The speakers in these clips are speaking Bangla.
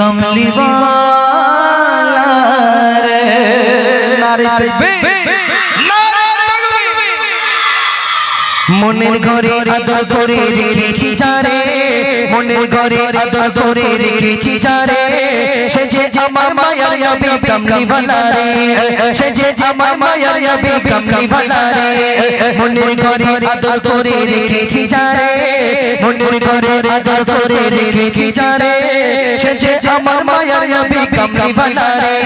কমলি নারে তাকবীর মনের ঘরে আদর করে রেখেছি যারে মনের ঘরে আদর করে রেখেছি যারে সে যে আমার মায়ার নবী কামলি ভালা রে সে যে আমার মায়ার নবী কামলি ভালা রে মনের ঘরে আদর করে রেখেছি যারে মনের ঘরে আদর করে রেখেছি যারে সে যে আমার মায়ার নবী কামলি ভালা রে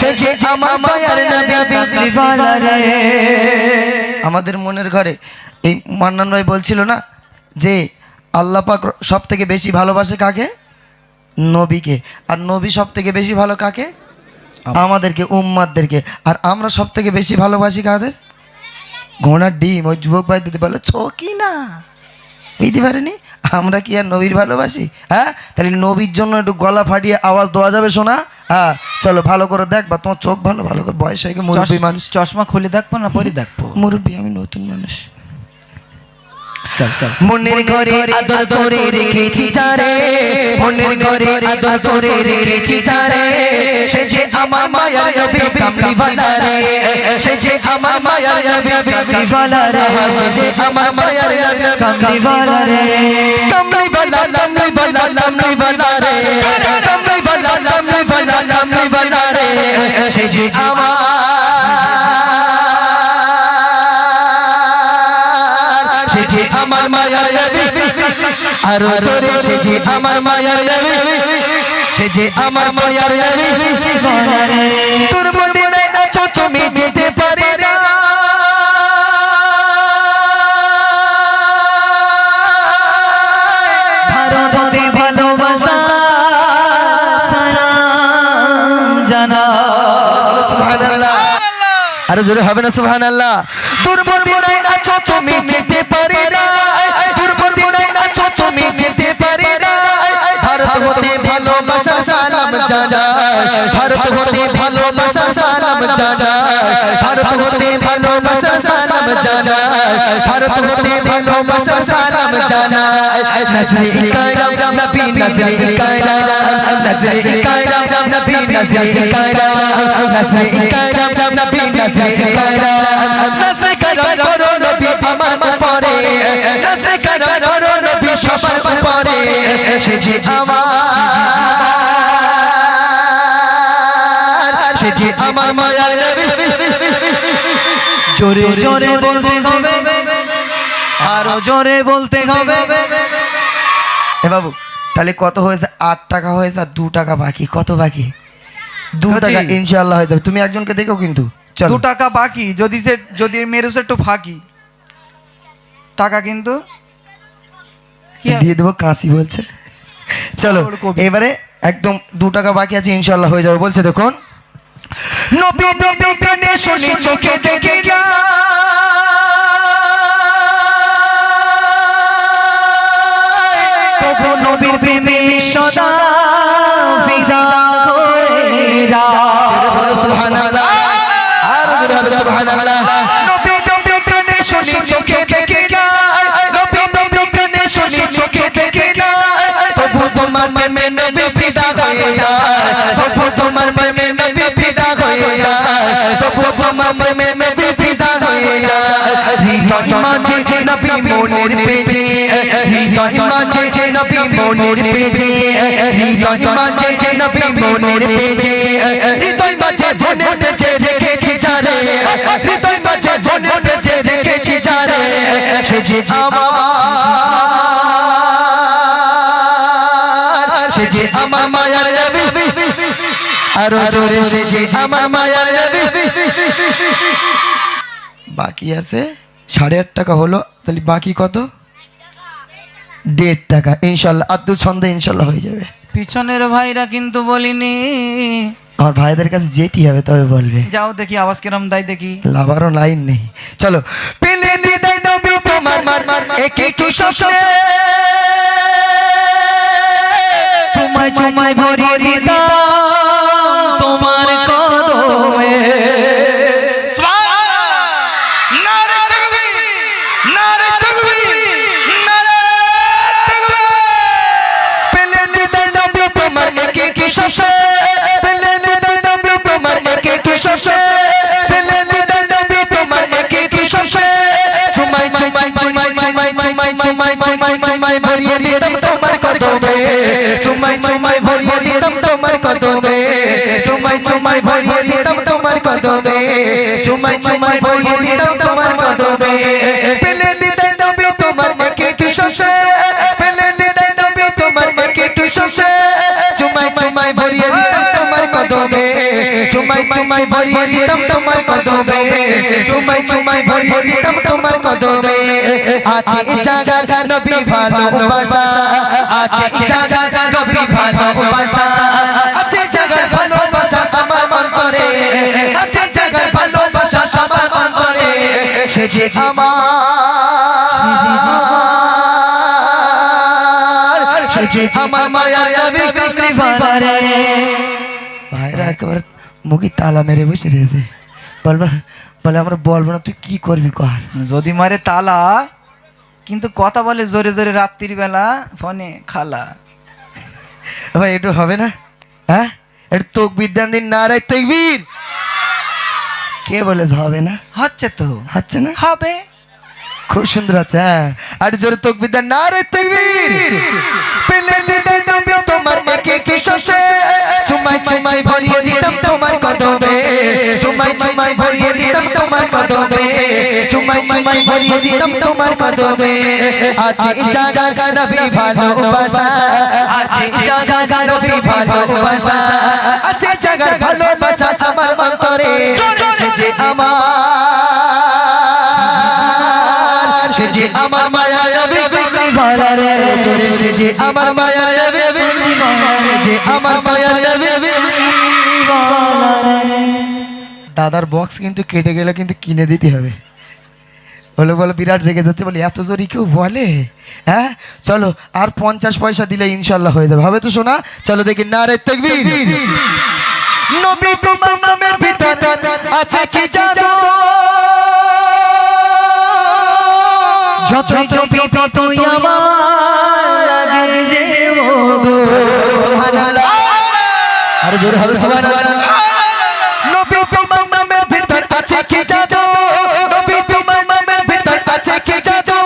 সে যে আমার মায়ার নবী কামলি ভালা রে আমাদের মনের ঘরে এই মান্নান ভাই বলছিল না যে আল্লাহ পাক সব থেকে বেশি ভালোবাসে কাকে? নবীকে। আর নবী সব থেকে বেশি ভালো কাকে? আমাদেরকে উম্মাদদেরকে। আর আমরা সব থেকে বেশি ভালোবাসি কাদের? ঘোড়ার ডিম। ওই যুবক ভাই দিতে পারল ছকি না। বুঝতে পারেনি? আমরা কি আর নবীর ভালোবাসি? হ্যাঁ? তাহলে নবীর জন্য একটু গলা ফাটিয়ে আওয়াজ দেওয়া যাবে শোনা। হ্যাঁ চলো ভালো করে দেখ বা তোমার চোখ ভালো ভালো করে। বয়স হয়ে গেছে, মুরব্বী মানুষ। চশমা খুলে দেখব না পরে দেখব? মুরব্বী আমি নতুন মানুষ। মনের ঘরে আদর করে রেখেছি যারে মনের ঘরে আদর করে রেখেছি যারে সে যে আমার মায়ার নবী কামলি ভালা রে সে যে আমার মায়ার নবী কামলি ভালা রে সে যে আমার মায়ার নবী কামলি ভালা রে কামলি ভালা কামলি ভালা কামলি ভালা রে কামলি ভালা কামলি ভালা কামলি ভালা রে সে যে আমার আরও জোরে সে যে আমার মায়ার নবী সে যে আমার মায়ার নবী তোর মদিনায় আছো তুমি যেতে পারে না। ভারতে ভালোবাসা সালাম জানা সুবহানাল্লাহ। আরও জোরে হবে না সুবহানাল্লাহ। তোর মদিনায় আছো তুমি যেতে পারে মদিনায় আছো তুমি যেতে পারে না ভারত হতে ভালোবাসা সালাম জানায় ভারত হতে ভালোবাসা সালাম জানায় ভারত হতে ভালোবাসা সালাম জানায় ভারত হতে ভালোবাসা সালাম জানায় নজরে ইকারাম নবী নজরে ইকারাম নজরে ইকারাম নবী নজরে ইকারাম নজরে ইকারাম নবী নজরে ইকারাম উপরে সে যে আমার সে যে আমার মায়ার জোরে জোরে বলতে হবে। আরও জোরে বলতে হবে। এ বাবু তাহলে কত হয়েছে? আট টাকা হয়েছে আর দু টাকা বাকি। কত বাকি? দু টাকা ইনশাল্লাহ হয়ে যাবে। তুমি একজনকে দেখো কিন্তু। দু টাকা বাকি। যদি সে যদি মেরু সে একটু ফাঁকি। টাকা কিন্তু দিয়ে দেবো কাশি বলছে। চলো এবারে একদম দু টাকা বাকি আছে ইনশাল্লাহ হয়ে যাবে। বলছে দেখুন। নবী নবী কানে শুনি চোখে দেখে না। তবু নবীর প্রেমে সদা ফিদা হয়ে সুবহানাল্লাহ। আর সুবহানাল্লাহ। প্রেমে নবী ফিদা হয়ে হৃদয় মাঝে নবী মনের পেজে, হৃদয় মাঝে নবী মনের পেজে, হৃদয় মাঝে নবী মনের পেজে। হৃদয় মাঝে মনের পেজে রেখেছি যারে, হৃদয় মাঝে মনের পেজে রেখেছি যারে। সে যে আমার, সে যে আমার মায়ার নবী। আরও জোরে সে যে আমার মায়ার নবী। বাকি আছে? সাড়ে আট টাকা হলো তাহলে বাকি কত? দেড় টাকা ইনশাল্লাহ। আর দু ছন্দে ইনশাল্লাহ হয়ে যাবে। পিছনের ভাইরা কিন্তু বলিনি। আমার ভাইদের কাছে যেতেই হবে তবে বলবে। যাও দেখি আওয়াজ কিরম দেয় দেখি। লাভারও লাইন নেই। চলো পেলে দিদাই নবী তোমার এক একটু স্বপ্নে। চুমাই চুমাই ভরিয়ে দিতাম। শশে ফেলে দিতে নবী তোমার একে কি শশে ফেলে দিতে নবী তোমার একে কি শশে চুমাই চুমাই চুমাই চুমাই চুমাই চুমাই চুমাই চুমাই ভরিয়ে দিতাম তোমার কদমে। চুমাই চুমাই ভরিয়ে দিতাম তোমার কদমে। চুমাই চুমাই ভরিয়ে দিতাম তোমার কদমে। চুমাই চুমাই ভরিয়ে দিতাম তোমার কদমে। চুমাই চুমাই ভরিয়ে দিতাম তোমার কদমে চুমাই চুমাই ভরিয়ে দিতাম তোমার কদমে আছে জাগার নবী ভালোবাসা আছে জাগার নবী ভালোবাসা আছে জাগার ভালোবাসা আমার অন্তরে আছে জাগার ভালোবাসা আমার অন্তরে সে যে আমার সে যে আমার মায়ার নবী কামলি ভালারে ভাইরা একেবারে মুখে তালা মেরে বসে রয়েছে। বলব বলে আমরা বলব না তুই কি করবি কর? যদি মারে তালা কিন্তু কথা বলে জোরে জোরে রাত্রির বেলা ফোনে খালা। ভাই একটু হবে না? হ্যাঁ? একটু তোক বিদ্যান দিন না রায় তকবীর। কে বলে হবে না? হচ্ছে তো। হচ্ছে না? হবে। খুব সুন্দর আছে হ্যাঁ। আর জোরে তোক বিদ্যান না রায় তকবীর। পেলে দিতে নবী তোমার একে একে শোষে চুমাই চুমাই ভরিয়ে দিতাম তোমার কদমে। চুমাই চুমাই ভরিয়ে দিতাম তোমার কদমে। চুমাই চুমাই ভরিয়ে দিতাম তোমার কদমে। আছে জাগার নবী ভালোবাসা আছে জাগার নবী ভালোবাসা আছে জাগার ভালোবাসা আমার অন্তরে। যে আমার যে আমার মায়া নবী ভালারে জোরে সে যে আমার মায়া নবী সে যে আমার মায়া নবী দাদার বক্স কিন্তু কেটে গেলে কিন্তু কিনে দিতে হবে। বলে বলে বিরাট রেগে যাচ্ছে বলে এত জোরে কেউ বলে? হ্যাঁ? চলো আর পঞ্চাশ পয়সা দিলে ইনশাল্লাহ হয়ে যাবে। হবে তো শোনা চলো দেখি না রে তকবীর। নবী তোমার নামের ভিতর আছে কি জাদু? যতই জপি ততই আমার লাগে যে মধু সুবহানাল্লাহ আরে জোরে হবে সুবহানাল্লাহ নবী তোমার নামের ভিতর আছে কি জাদু নবী তোমার নামের ভিতর আছে কি জাদু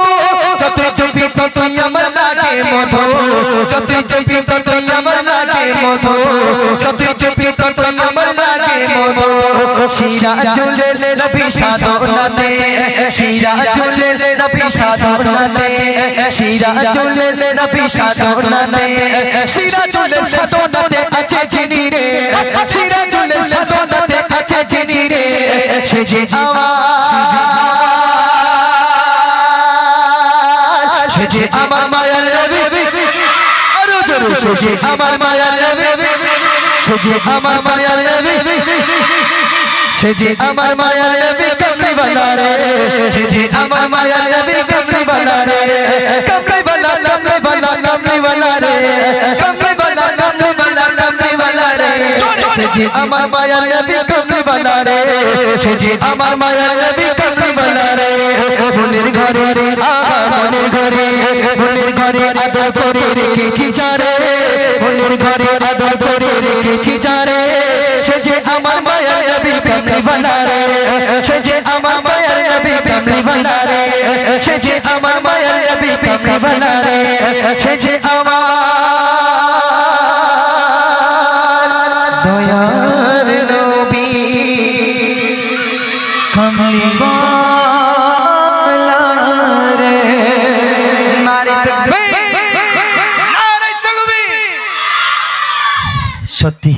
যতই জপি ততই আমার লাগে মধু যতই জপি ততই আমার লাগে মধু যতই জপি ততই আমার লাগে মধু। সিরাজুলের নবী সাধনাতে শিরা সিরাজুলের নবী সাধনাতে সিরাজুলের নবী সাধনাতে সিরাজুলের সাধনাতে আছে যিনি রে। শিরা সিরাজুলের সাধনাতে আছে যিনি রে। সে যে আমার, সে যে আমার মায়ার নবী আরও জোরে সে যে আমার মায়ার নবী সে যে আমার মায়ার নবী। সে যে আমার মায়ার নবী কমলি বালা রে। সে যে আমার মায়ার নবী কমলি বালা রে। কমলি বালা কমলি বালা কমলি বালা রে। কমলি বালা কমলি বালা কমলি বালা রে। সে যে আমার মায়ার নবী কমলি বালা রে। সে যে আমার মায়ার নবী কমলি বালা রে। মনের ঘরে আহা মনের ঘরে মনের ঘরে আদর করে রেখেছি চারে। মনের ঘরে আদর করে যারে সে যে আমার মায়ের নবী কামলি বানারে সে যে আমার মায়ের নবী কামলি বানারে সে যে আমার মায়ের নবী কামলি বানারে সে যে আমার সত্যি